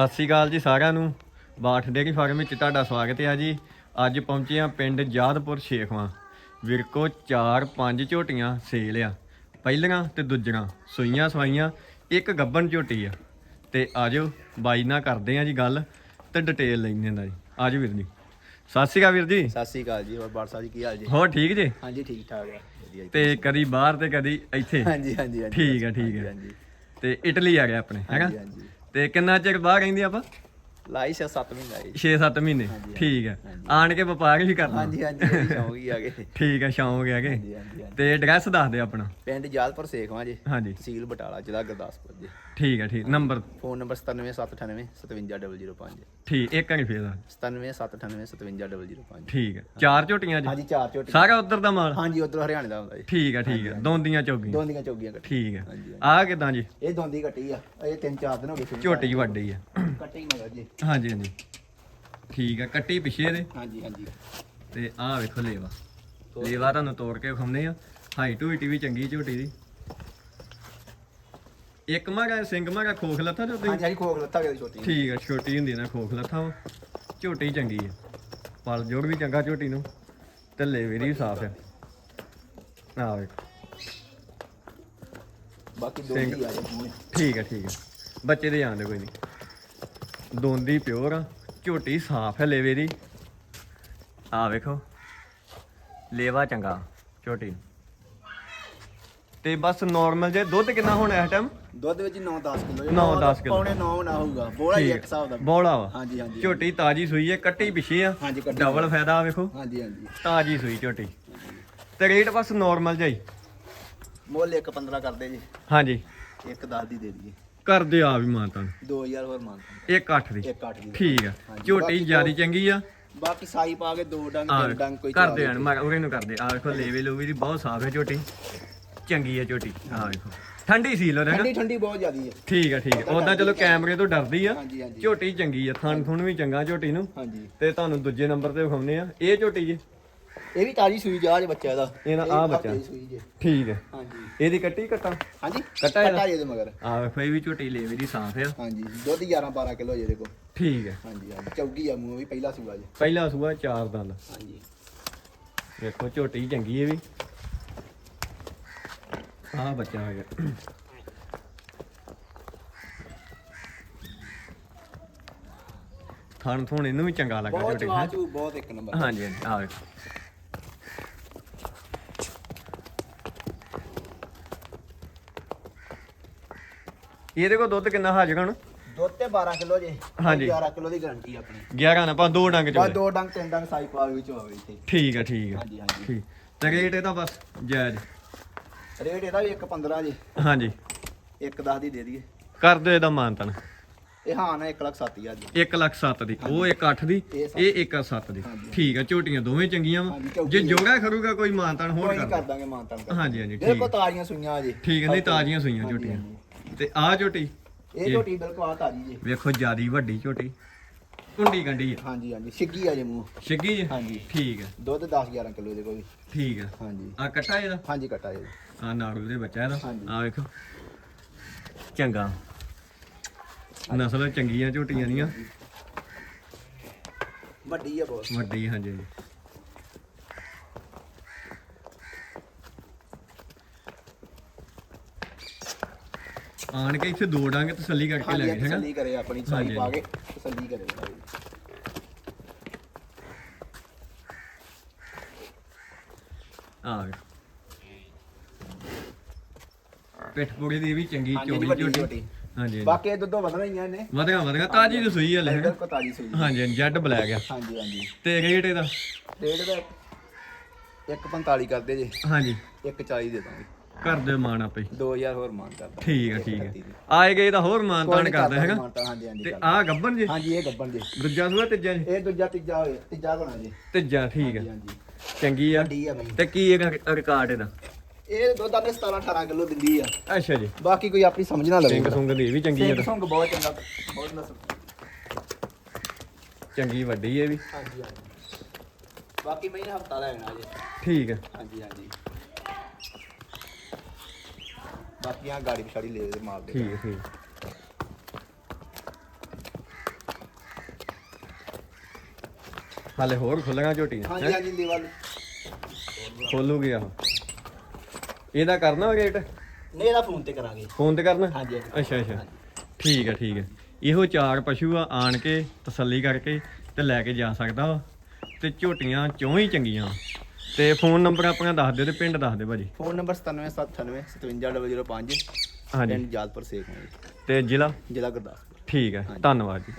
ਸਤਿ ਸ਼੍ਰੀ ਅਕਾਲ ਜੀ ਸਾਰਿਆਂ ਨੂੰ। ਬਾਠ ਡੇਅਰੀ ਫਾਰਮ ਵਿੱਚ ਤੁਹਾਡਾ ਸਵਾਗਤ ਹੈ ਜੀ। ਅੱਜ ਪਹੁੰਚੇ ਹਾਂ ਪਿੰਡ ਜਾਦਪੁਰ ਸ਼ੇਖਵਾਂ। ਵਿਰਕੋ 4-5 ਝੋਟੀਆਂ ਸੇਲ ਆ। ਪਹਿਲੀਆਂ ਤੇ ਦੂਜੀਆਂ ਸੂਈਆਂ ਸਵਾਈਆਂ ਇੱਕ ਗੱਬਨ ਝੋਟੀ ਆ। ਤੇ ਆਜੋ ਬਾਈ ਨਾਲ ਕਰਦੇ ਆ ਜੀ ਗੱਲ ਤੇ ਡਿਟੇਲ ਲੈਣੇ ਦਾ ਜੀ। ਆਜੋ ਵੀਰ ਜੀ। ਸਤਿ ਸ਼੍ਰੀ ਅਕਾਲ ਵੀਰ ਜੀ। ਸਤਿ ਸ੍ਰੀ ਅਕਾਲ ਜੀ ਹੋਰ ਬਾਦਸ਼ਾਹ ਜੀ ਕੀ ਹਾਲ ਜੀ? ਹੋਰ ਠੀਕ ਜੀ? ਹਾਂਜੀ ਠੀਕ ਠਾਕ ਆ। ਵਧੀਆ ਤੇ ਕਦੀ ਬਾਹਰ ਤੇ ਕਦੀ ਇੱਥੇ? ਹਾਂਜੀ ਹਾਂਜੀ ਹਾਂਜੀ ਠੀਕ ਹੈ ਠੀਕ ਹਾਂਜੀ। ਤੇ ਇਟਲੀ ਆ ਗਿਆ ਆਪਣੇ ਹੈਗਾ? ਹਾਂਜੀ ਹਾਂਜੀ। ਤੇ ਕਿੰਨਾ ਚਿਰ ਬਾਹਰ ਰਹਿੰਦੇ ਆਪਾਂ? ਲਾਈ ਸੇ 7 ਮਹੀਨੇ ਆਈ 6-7 ਮਹੀਨੇ? ਠੀਕ ਹੈ। ਆਣ ਕੇ ਵਪਾਰ ਵੀ ਕਰਨਾ। ਹਾਂਜੀ ਹਾਂਜੀ ਇਹ ਸ਼ੌਂਕ ਹੀ ਆ ਗਏ। ਠੀਕ ਹੈ ਸ਼ੌਂਕ ਹਾਂਜੀ ਹਾਂਜੀ। ਤੇ ਐਡਰੈਸ ਦੱਸ ਦਿਓ ਆਪਣਾ। ਪਿੰਡ ਜਾਦਪੁਰ ਸੇਖਵਾਂ ਜੀ ਹਾਂਜੀ। ਤਹਿਸੀਲ ਬਟਾਲਾ ਜ਼ਿਲ੍ਹਾ ਗੁਰਦਾਸਪੁਰ ਜੀ। ਠੀਕ ਹੈ ਠੀਕ। ਨੰਬਰ? ਫੋਨ ਨੰਬਰ 97798 57005 ਠੀਕ ਇੱਕ ਵਾਰੀ ਫੇਰ ਦੱਸ। 97798 57005 ਠੀਕ ਹੈ। ਚਾਰ ਝੋਟੀਆਂ ਜੀ? ਹਾਂਜੀ ਚਾਰ ਝੋਟੀ ਸਾਰਾ ਉਧਰ ਦਾ ਮਾਲ? ਹਾਂਜੀ ਉਧਰ ਹਰਿਆਣੇ ਦਾ ਹੁੰਦਾ ਜੀ। ਠੀਕ ਹੈ ਠੀਕ ਹੈ। ਦੋਂਦੀਆਂ ਚੌਗੀਆਂ? ਦੋਂਦੀਆਂ ਚੌਗੀਆਂ ਕੱਟੀ ਠੀਕ ਹੈ। ਹਾਂਜੀ, ਆ ਕਿਦਾਂ ਜੀ? ਇਹ ਦੋਂਦੀ ਕੱਟੀ ਆ। ਇਹ ਤਿੰਨ ਚਾਰ ਦਿਨ ਹੋ ਗਏ ਝੋਟੀ ਵੱਡੀ ਹੈ ਕੱਟੀ ਮਗਰ ਜੀ। ਹਾਂਜੀ ਹਾਂਜੀ। ਠੀਕ ਹੈ ਕੱਟੀ ਪਿਛੇ ਇਹਦੇ। ਹਾਂਜੀ ਹਾਂਜੀ। ਤੇ ਆਹ ਵੇਖੋ ਲੇਵਾ। ਲੇਵਾ ਤੁਹਾਨੂੰ ਤੋੜ ਕੇ ਵਿਖਾਉਂਦੇ ਆ। ਹਾਈਟ ਹੂਈਟ ਵੀ ਚੰਗੀ ਝੋਟੀ ਦੀ। ਇੱਕ ਮਾਗਾ ਸਿੰਘ ਮਾਗਾ ਖੋਖ ਲੱਥਾ ਤੇ ਹਾਂਜੀ ਹਾਂਜੀ ਖੋਖ ਲੱਥਾ ਗਿਆ ਛੋਟੀ। ਠੀਕ ਹੈ ਛੋਟੀ ਹੁੰਦੀ ਨਾ ਖੋਖ ਲੱਥਾ ਵਾ। ਝੋਟੀ ਚੰਗੀ ਹੈ ਪਲ ਜੋੜ ਵੀ ਚੰਗਾ ਝੋਟੀ ਨੂੰ। ਤੇ ਲੇਵੇ ਦੀ ਵੀ ਸਾਫ਼ ਹੈ ਆਹ ਵੇਖੋ। ਬਾਕੀ ਦੋਂਦੀ ਆ ਜੀ ਠੀਕ ਹੈ ਠੀਕ ਹੈ ਬੱਚੇ ਦੇ ਜਾਂਦੇ ਕੋਈ ਨਹੀਂ। ਦੋਂਦੀ ਪਿਓਰ ਆ ਝੋਟੀ ਸਾਫ਼ ਹੈ ਲੇਵੇ ਦੀ। ਆ ਵੇਖੋ ਲੇਵਾ ਚੰਗਾ ਝੋਟੀ। ਤੇ ਬਸ ਨਾਰਮਲ ਜੇ ਦੁੱਧ ਕਿੰਨਾ ਹੋਣਾ ਇਸ ਟਾਈਮ ਦੁੱਧ ਵਿੱਚ 9-10 ਕਿਲੋ ਨੌ ਦਸ ਕਿੱਲੋ। ਪੌਣੇ 9 ਨਾ ਹੋਊਗਾ ਬੋਲਾ ਹੀ ਇੱਕ ਹਿਸਾਬ ਦਾ। ਬੋਲਾ ਵਾ। ਹਾਂਜੀ ਹਾਂਜੀ ਝੋਟੀ ਤਾਜੀ ਸੂਈ ਹੈ ਕੱਟੀ ਪਿਛੇ ਆ। ਡਬਲ ਫਾਇਦਾ ਆ ਵੇਖੋ। ਹਾਂਜੀ ਹਾਂਜੀ। ਤਾਜੀ ਸੂਈ ਝੋਟੀ। ਤੇ ਰੇਟ ਬਸ ਨਾਰਮਲ ਜਾਈ ਮੁੱਲ ਇੱਕ 15 ਕਰਦੇ ਜੀ। ਹਾਂਜੀ। ਇੱਕ 10 ਦੀ ਦੇ ਦਈਏ। ਕਰਦੇ ਆ ਵੀ ਮਾਤਾ 2000 ਹੋਰ ਮੰਗਦੇ ਇੱਕ 8 ਦੀ। ਇੱਕ 8 ਦੀ। ਠੀਕ ਆ। ਹਾਂਜੀ, ਝੋਟੀ ਬਾਕੀ ਜਿਆਦੀ ਚੰਗੀ ਆ। ਬਾਕੀ ਸਾਈ ਪਾ ਕੇ ਦੋ ਡੰਗ ਆ ਤਿੰਨ ਡੰਗ ਕੋਈ ਕਰਦੇ ਹਨ ਮੈਂ ਉਹਰੇ ਨੂੰ ਕਰਦੇ ਆ। ਵੇਖੋ ਲੇਵੇ ਲੂਵੇ ਦੀ ਬਹੁਤ ਸਾਫ਼ ਹੈ ਝੋਟੀ। ਚੰਗੀ ਹੈ ਝੋਟੀ। ਆ ਵੇਖੋ। ਠੰਡੀ ਸੀ ਲੋ ਠੰਡੀ ਠੰਡੀ ਬਹੁਤ ਜ਼ਿਆਦੀ ਹੈ ਠੀਕ ਹੈ ਠੀਕ ਹੈ ਉਦਾਂ ਚਲੋ ਕੈਮਰੇ ਤੋਂ ਡਰਦੀ ਆ। ਹਾਂਜੀ ਹਾਂਜੀ। ਝੋਟੀ ਚੰਗੀ ਆ ਥਣ ਥੁਣ ਵੀ ਚੰਗਾ ਝੋਟੀ ਨੂੰ। ਹਾਂਜੀ। ਤੇ ਤੁਹਾਨੂੰ ਦੂਜੇ ਨੰਬਰ ਤੇ ਵਿਖਾਉਨੇ ਆ। ਇਹ ਝੋਟੀ ਜੀ। ਇਹ ਵੀ ਤਾਜੀ ਸੂਈ ਜਾ ਜੇ ਬੱਚਾ ਇਹਦਾ ਇਹਦਾ ਇਹ ਆਹ ਹਫ਼ਤੇ ਬੱਚਾ। ਦੀ। ਸੂਈ ਜੇ। ਠੀਕ ਹੈ। ਹਾਂਜੀ। ਇਹਦੀ ਕੱਟੀ ਕੱਟਾ? ਹਾਂਜੀ ਕੱਟਾ ਇਹਦਾ? ਜੇ ਇਹਦੇ ਮਗਰ। ਆ ਵੇਖੋ ਇਹ ਵੀ ਝੋਟੀ ਲੇਵੇ ਦੀ ਸਾਫ਼ ਆ। ਹਾਂਜੀ ਦੁੱਧ 11 12 ਕਿਲੋ ਜੇ ਕੋਲ। ਠੀਕ ਹੈ। ਹਾਂਜੀ ਹਾਂਜੀ ਚੌਗੀ ਆ ਮੂੰਹ ਵੀ ਪਹਿਲਾ ਸੂਆ ਜੇ। ਪਹਿਲਾ ਸੂਆ ਚਾਰ ਦੰਦ ਹਾਂਜੀ। ਵੇਖੋ ਝੋਟੀ ਚੰਗੀ ਹੈ ਵੀ। ਆਹ ਬੱਚਾ ਆ ਗਿਆ ਥਣ ਥੁਣ ਇਹਨੂੰ ਵੀ ਚੰਗਾ ਲੱਗਾ ਬਹੁਤ ਝੋਟੀ ਹੈਂ? ਬਹੁਤ ਇੱਕ ਨੰਬਰ। ਹਾਂਜੀ ਹਾਂਜੀ ਆ ਵੇਖੋ। ਇਹਦੇ ਕੋਲ ਦੁੱਧ ਕਿੰਨਾ ਹਾਜ਼ਰ ਹੁਣ? ਦੁੱਧ ਤੇ 12 ਕਿਲੋ ਜੇ। ਹਾਂਜੀ। 11 ਕਿਲੋ ਦੀ ਗਾਰੰਟੀ ਆਪਣੀ। 11 ਨਾ ਪਾ ਦੋ ਡੰਗ ਬਸ ਚੋਲੇ ਦੋ ਡੰਗ ਤਿੰਨ ਡੰਗ ਸਾਈ ਪਾ ਵਿੱਚ ਹੋਵੇ ਇੱਥੇ। ਠੀਕ ਹੈ ਠੀਕ ਹੈ ਹਾਂਜੀ ਹਾਂਜੀ। ਠੀਕ। ਤੇ ਰੇਟ ਇਹਦਾ ਬਸ ਜਾਇਜ਼। ਰੇਟ ਇਹਦਾ ਵੀ 1.15 ਜੀ। ਹਾਂਜੀ। 1.10 ਦੀ ਦੇ ਦਈਏ। ਕਰ ਦਿਓ ਇਹਦਾ ਮਾਨਤਨ। ਇਹ ਹਾਂ ਨਾ 1 ਲੱਖ 7000 ਦੀ। 1 ਲੱਖ 7 ਦੀ। ਉਹ 1 8 ਦੀ ਇਹ ਸੱਤ। ਇਹ 1 7 ਦੀ। ਹਾਂਜੀ। ਠੀਕ ਹੈ ਝੋਟੀਆਂ ਦੋਵੇਂ ਚੰਗੀਆਂ ਵਾ। ਹਾਂਜੀ, ਝੋਟੀ ਜੇ ਜੋਗਾ ਖਰੂਗਾ ਕੋਈ ਮਾਨਤਨ ਹੋਰ ਕੋਈ ਨਹੀਂ ਕਰ ਕਰ ਦਾਂਗੇ ਮਾਨਤਾਨ। ਕਰ ਹਾਂਜੀ, ਹਾਂਜੀ, ਦੇਖੋ ਠੀਕ। ਤਾਜ਼ੀਆਂ ਸੂਈਆਂ ਜੀ। ਠੀਕ ਨਹੀਂ ਤਾਜ਼ੀਆਂ ਸੂਈਆਂ ਹਾਂਜੀ, ਝੋਟੀਆਂ। ਹਾਂਜੀ। ਤੇ ਆਹ ਝੋਟੀ? ਇਹ ਝੋਟੀ ਬਿਲਕੁਲ ਆ ਤਾਜ਼ੀ ਜੀ। ਵੇਖੋ ਜਿਆਦੀ ਵੱਡੀ ਝੋਟੀ। ਕੁੰਡੀ ਗੰਡੀ ਆ। ਹਾਂਜੀ ਹਾਂਜੀ। ਛਿੱਗੀ ਆ ਜੇ ਮੂੰਹ। ਛਿੱਗੀ ਜੀ? ਹਾਂਜੀ। ਠੀਕ ਹੈ ਦੁੱਧ 10 11 ਕਿਲੋ ਦੇ ਕੋਈ ਠੀਕ ਹੈ ਹਾਂਜੀ। ਆ ਕੱਟਾ ਇਹਦਾ? ਹਾਂਜੀ ਕਟਾ ਜੀ ਆ ਨਾੜੂ ਦੇ ਬੱਚਾ ਇਹਦਾ। ਹਾਂਜੀ। ਆ ਵੇਖੋ। ਚੰਗਾ। ਨਸਲ ਚੰਗੀਆਂ ਝੋਟੀਆਂ ਦੀਆਂ ਵੱਡੀ ਆ ਬਹੁਤ। ਵੱਡੀ ਹਾਂਜੀ। ਆਣ ਕੇ ਇੱਥੇ ਦੋ ਡਾਂਗੇ ਤਸੱਲੀ ਕਰਕੇ ਲੈ ਹਾਂਜੀ ਗਏ ਹੈਗਾ ਤਸੱਲੀ ਕਰੇ ਆਪਣੀ ਹਾਂਜੀ, ਪਾ ਕੇ ਤਸੱਲੀ ਕਰੇ। ਆ ਵੇ ਪਿੱਠ ਪੂੜੀ ਦੀ ਵੀ ਚੰਗੀ ਹਾਂਜੀ, ਚੋੜੀ ਵੱਡੀ ਝੋਟੀ ਝੋਟੀ। ਹਾਂਜੀ ਬਾਕੀ ਇਹ ਦੁੱਧੋਂ ਵਧਣਾ ਹੀ ਆ ਇਹਨੇ। ਵਧਗਾ ਵਧਗਾ ਤਾਜੀ ਦੀ ਸੂਈ ਹਲੇ ਹੈਗਾ ਬਿਲਕੁਲ ਤਾਜ਼ੀ ਸੂਈ। ਹਾਂਜੀ ਹਾਂਜੀ ਜੱਡ ਬਲੈਕ ਆ। ਹਾਂਜੀ ਹਾਂਜੀ। ਤੇ ਰੇਟ ਇਹਦਾ? ਰੇਟ ਦਾ 1.45 ਕਰਦੇ ਜੇ। ਹਾਂਜੀ। 1.40 ਦੇ ਦਾਂਗੇ। ਕਰ ਦਿਓ ਮਾਣ ਆਪੇ 2000 ਹੋਰ ਮਾਨ ਕਰਦਾ। ਠੀਕ ਹੈ ਠੀਕ ਹੈ ਆਏ ਗਏ ਤਾਂ ਹੋਰ ਮਾਨ ਤਾਨ ਕਰਦੇ ਹੈਗਾ। ਹਾਂਜੀ ਹਾਂਜੀ ਤੇ ਆ ਗੱਬਨ ਜੀ? ਹਾਂਜੀ ਇਹ ਗੱਬਣ ਜੇ। ਦੂਜਾ ਸੂਆ ਤੀਜਾ ਜੀ? ਇਹ ਦੂਜਾ ਤੀਜਾ ਹੋਏ ਤੀਜਾ ਬਣਾ ਜੇ। ਤੀਜਾ ਠੀਕ ਹੈ ਚੰਗੀ ਆ। ਤੇ ਕੀ ਇਹਦਾ ਰਿਕਾਰਡ ਇਹਦਾ? ਇਹ ਦੁੱਧ ਆਨੇ 17 18 ਕਿਲੋ ਦਿੰਦੀ ਆ। ਅੱਛਾ ਜੀ। ਬਾਕੀ ਕੋਈ ਆਪਣੀ ਸਮਝ ਨਾ ਲਵੇ। ਸਿੰਘ ਸੁੰਗ ਦੀ ਇਹ ਵੀ ਚੰਗੀ ਸਿੰਘ ਆ ਸੁੰਗ ਬਹੁਤ ਚੰਗਾ ਬਹੁਤ ਨਸਲ ਚੰਗੀ ਵੱਡੀ ਇਹ ਵੀ। ਹਾਂਜੀ ਹਾਂਜੀ। ਬਾਕੀ ਮੈਂ ਹਫਤਾ ਲੈਣਾ ਜੇ। ਠੀਕ ਹੈ ਹਾਂਜੀ ਹਾਂਜੀ। ਬਾਕੀ ਆ ਗਾੜੀ ਪਿਛਾੜੀ ਲੈ ਦੇ ਮਾਲ ਦੇ ਠੀਕ ਠੀਕ। ਹਾਲੇ ਹੋਰ ਖੁੱਲਣਾ ਝੋਟੀ ਹਾਂਜੀ ਹਾਂਜੀ ਲੇਵਲ ਖੋਲੂਗੀ ਆ ਇਹਦਾ ਕਰਨਾ ਰੇਟ ਨਹੀਂ ਇਹਦਾ ਫੋਨ ਤੇ ਕਰਾਂਗੇ। ਫੋਨ ਤੇ ਕਰਨਾ? ਹਾਂਜੀ ਅੱਛਾ ਅੱਛਾ। ਠੀਕ ਹੈ ਠੀਕ ਹੈ ਇਹੋ ਚਾਰ ਪਸ਼ੂ ਆ ਆਣ ਕੇ ਤਸੱਲੀ ਕਰਕੇ ਤੇ ਲੈ ਕੇ ਜਾ ਸਕਦਾ ਤੇ ਝੋਟੀਆਂ ਚੋਂ ਹੀ ਚੰਗੀਆਂ ਤੇ ਫੋਨ ਨੰਬਰ ਆਪਣਾ ਦੱਸ ਦਿਓ ਤੇ ਪਿੰਡ ਦੱਸ ਦਿਓ ਭਾਜੀ। ਫੋਨ ਨੰਬਰ 9798 57005 ਹਾਂਜੀ। ਪਿੰਡ ਜਾਦਪੁਰ ਸੇਖ ਹੈ ਜੀ। ਤੇ ਜ਼ਿਲ੍ਹਾ? ਜ਼ਿਲ੍ਹਾ ਗੁਰਦਾਸਪੁਰ। ਠੀਕ ਹੈ ਧੰਨਵਾਦ ਜੀ।